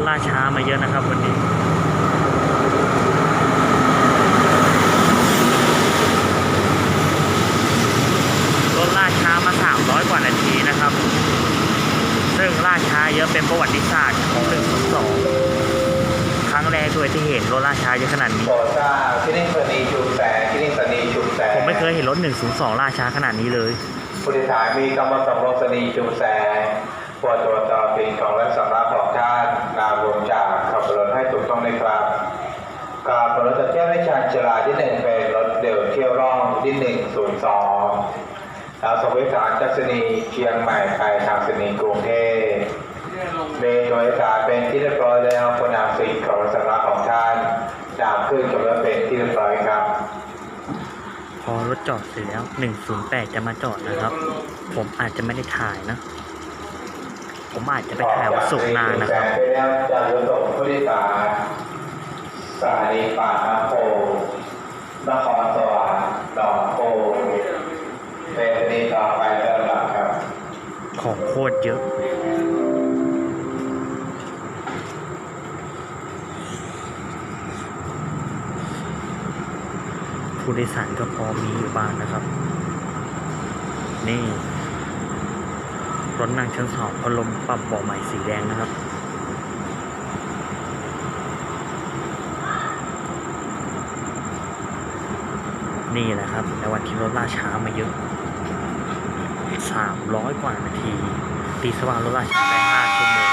ถล่าช้ามาเยอะนะครับวันนี้รถล่าช้ามา 300 กว่านาทีนะครับ ซึ่งล่าช้าเยอะเป็นประวัติศาสตร์ของ102ครั้งแรกด้วยที่เห็นรถล่าช้าเยอะขนาดนี้โปรดทราบที่นี่สนีชุมแสงที่นี่สนีชุมแสงผมไม่เคยเห็นรถ102ล่าช้าขนาดนี้เลย ผู้โดยสารมีคำว่าสำรองสนีชุมแส การรถจะเที่ยวในชานชาลาที่หนึ่งเป็นรถเดี่ยวเที่ยวร่องที่หนึ่งศูนย์สองแล้วสวิสารจากสนีเชียงใหม่ไปทางสนีกรุงเทพเมนโดยสารเป็นที่เรียบร้อยแล้วคนนำสิ่งของและสำรับของท่านนำขึ้นกับรถเป็นที่เรียบร้อยครับ พอรถจอดเสร็จแล้ว 108 จะมาจอดนะครับ ผมอาจจะไม่ได้ถ่ายนะ ผมอาจจะไปถ่ายวันศุกร์หน้านะครับจากรถส่งผู้โดยสาร สถานีปาน้ำโพนครสวรรค์หนองโพเป็นนีต่อไปเริ่มหลับครับ ของโคตรเยอะผู้โดยสารก็พอมีอยู่บ้างนะครับ นี่ รถนั่งชั้นสองพัดลมปรับเบาะใหม่สีแดงนะครับ นี่แหละครับในวันที่รถล่าช้ามาเยอะสามร้อยกว่านาทีตีสว่างรถราช้าไปห้าชั่วโมง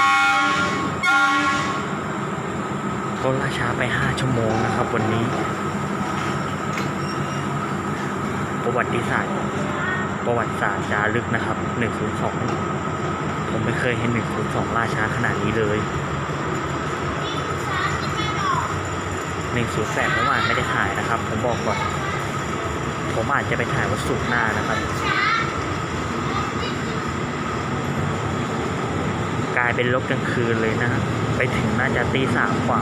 รถราช้าไปห้าชั่วโมงนะครับ วันนี้ ประวัติศาสตร์ประวัติศาสตร์จารึกนะครับหนึ่งศูนย์สองผมไม่เคยเห็นหนึ่งศูนย์สองล่าช้าขนาดนี้เลยหนึ่งศูนย์แปดผมอาจไม่ได้ถ่ายนะครับ ผมบอกก่อน ผมอาจจะไปถ่ายวันศุกร์หน้านะครับ กลายเป็นรถกลางคืนเลยนะไปถึงน่าจะตีสามกว่า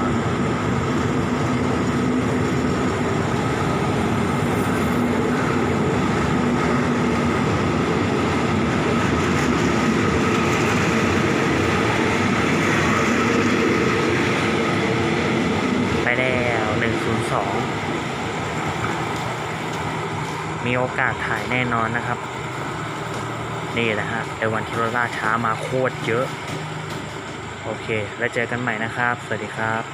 ไปแล้วหนึ่งศูนย์สอง มีโอกาสถ่ายแน่นอนนะครับ นี่แหละฮะในวันที่รถล่าช้ามาโคตรเยอะ โอเค แล้วเจอกันใหม่นะครับ สวัสดีครับ